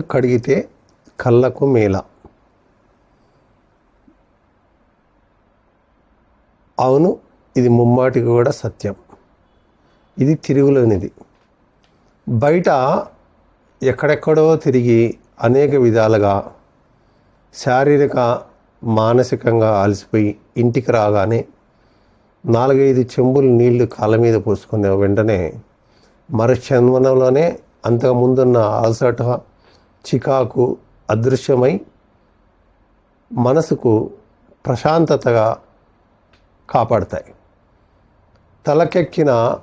కడిగితే కళ్ళకు మేల. అవును ఇది ముమ్మాటికి కూడా సత్యం. ఇది తిరుగులేనిది. బయట ఎక్కడెక్కడో తిరిగి అనేక విధాలుగా శారీరక మానసికంగా అలసిపోయి ఇంటికి రాగానే నాలుగైదు చెంబులు నీళ్ళు కాళ్ళ మీద పోసుకునే వెంటనే మరుక్షణంలోనే అంతకుముందున్న అలసట చికాకు అదృశ్యమై మనసుకు ప్రశాంతతగా కాపాడతాయి. తలకెక్కిన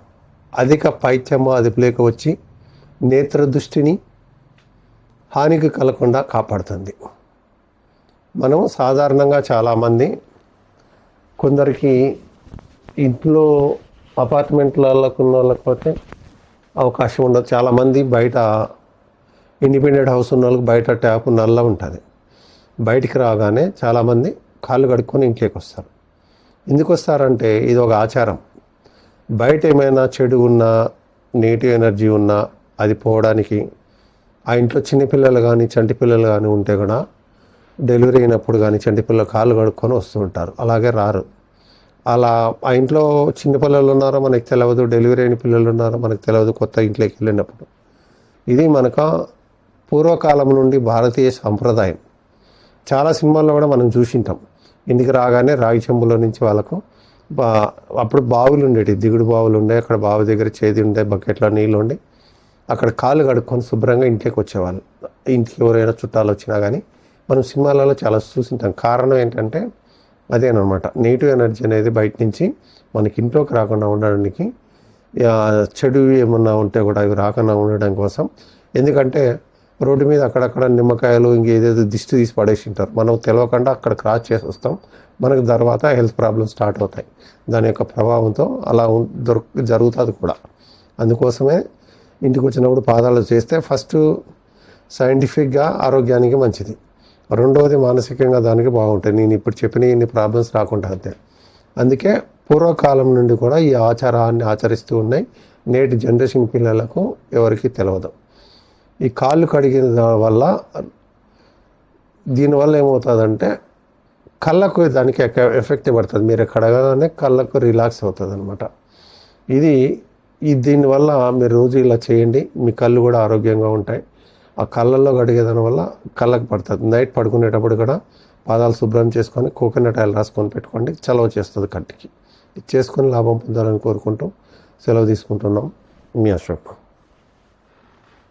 అధిక పైత్యము అదుపులేక వచ్చి నేత్ర దృష్టిని హానికి కలగకుండా కాపాడుతుంది. మనం సాధారణంగా చాలామంది కొందరికి ఇంట్లో అపార్ట్మెంట్లలో ఉన్న వాళ్ళకి పోతే అవకాశం ఉండదు. చాలామంది బయట ఇండిపెండెంట్ హౌస్ ఉన్న వాళ్ళకి బయట ట్యాప్ నల్ల ఉంటుంది. బయటికి రాగానే చాలామంది కాళ్ళు కడుక్కొని ఇంట్లోకి వస్తారు. ఎందుకు వస్తారంటే ఇది ఒక ఆచారం. బయట ఏమైనా చెడు ఉన్నా నెగిటివ్ ఎనర్జీ ఉన్నా అది పోవడానికి ఆ ఇంట్లో చిన్నపిల్లలు కానీ చంటి పిల్లలు కానీ ఉంటే కూడా డెలివరీ అయినప్పుడు కానీ చంటి పిల్లలు కాళ్ళు కడుక్కొని వస్తూ ఉంటారు. అలాగే రారు. అలా ఆ ఇంట్లో చిన్న పిల్లలు ఉన్నారో మనకు తెలియదు డెలివరీ అయిన పిల్లలు ఉన్నారో మనకు తెలియదు కొత్త ఇంట్లోకి వెళ్ళినప్పుడు. ఇది మనకు పూర్వకాలం నుండి భారతీయ సాంప్రదాయం. చాలా సినిమాల్లో కూడా మనం చూసింటాం. ఇంటికి రాగానే రాగి చెంబులో నుంచి వాళ్ళకు బా అప్పుడు బావులు ఉండేవి దిగుడు బావులు ఉండే అక్కడ బావి దగ్గర చేది ఉండే బకెట్లో నీళ్ళు ఉండే అక్కడ కాళ్ళు కడుక్కొని శుభ్రంగా ఇంట్లోకి వచ్చేవాళ్ళు. ఇంటికి ఎవరైనా చుట్టాలు వచ్చినా కానీ మనం సినిమాలలో చాలా చూసింటాం. కారణం ఏంటంటే అదేనమాట నెగిటివ్ ఎనర్జీ అనేది బయట నుంచి మనకి ఇంట్లోకి రాకుండా ఉండడానికి చెడు ఏమన్నా ఉంటే కూడా అవి రాకుండా ఉండడం కోసం. ఎందుకంటే రోడ్డు మీద అక్కడక్కడ నిమ్మకాయలు ఇంకేదేదో దిష్టి తీసి పడేసి ఉంటారు మనం తెలియకుండా అక్కడ క్రాస్ చేసి వస్తాం. మనకు తర్వాత హెల్త్ ప్రాబ్లమ్స్ స్టార్ట్ అవుతాయి. దాని యొక్క ప్రభావంతో అలా ఉం- దొరుకు జరుగుతుంది కూడా. అందుకోసమే ఇంటికి వచ్చినప్పుడు పాదాలు చేస్తే ఫస్ట్ సైంటిఫిక్గా ఆరోగ్యానికి మంచిది. రెండవది మానసికంగా దానికి బాగుంటుంది నేను ఇప్పుడు చెప్పిన ఇన్ని ప్రాబ్లమ్స్ రాకుండా అంతే. అందుకే పూర్వకాలం నుండి కూడా ఈ ఆచారాన్ని ఆచరిస్తూ ఉన్నాయి. నేటి జనరేషన్ పిల్లలకు ఎవరికీ తెలియదు ఈ కాళ్ళు కడిగిన వల్ల దీనివల్ల ఏమవుతుందంటే కళ్ళకు దానికి ఎఫెక్ట్ పడుతుంది. మీరు కడగగానే కళ్ళకు రిలాక్స్ అవుతుంది అనమాట ఇది ఈ దీనివల్ల మీరు రోజు ఇలా చేయండి. మీ కళ్ళు కూడా ఆరోగ్యంగా ఉంటాయి. ఆ కళ్ళల్లో కడిగేదాని వల్ల కళ్ళకు పడుతుంది. నైట్ పడుకునేటప్పుడు కూడా పాదాలు శుభ్రం చేసుకొని కోకోనట్ ఆయిల్ రాసుకొని పెట్టుకోండి. చలవ చేస్తుంది కంటికి. ఇది చేసుకొని లాభం పొందాలని కోరుకుంటూ సెలవు తీసుకుంటున్నాం. మీ అశోక్.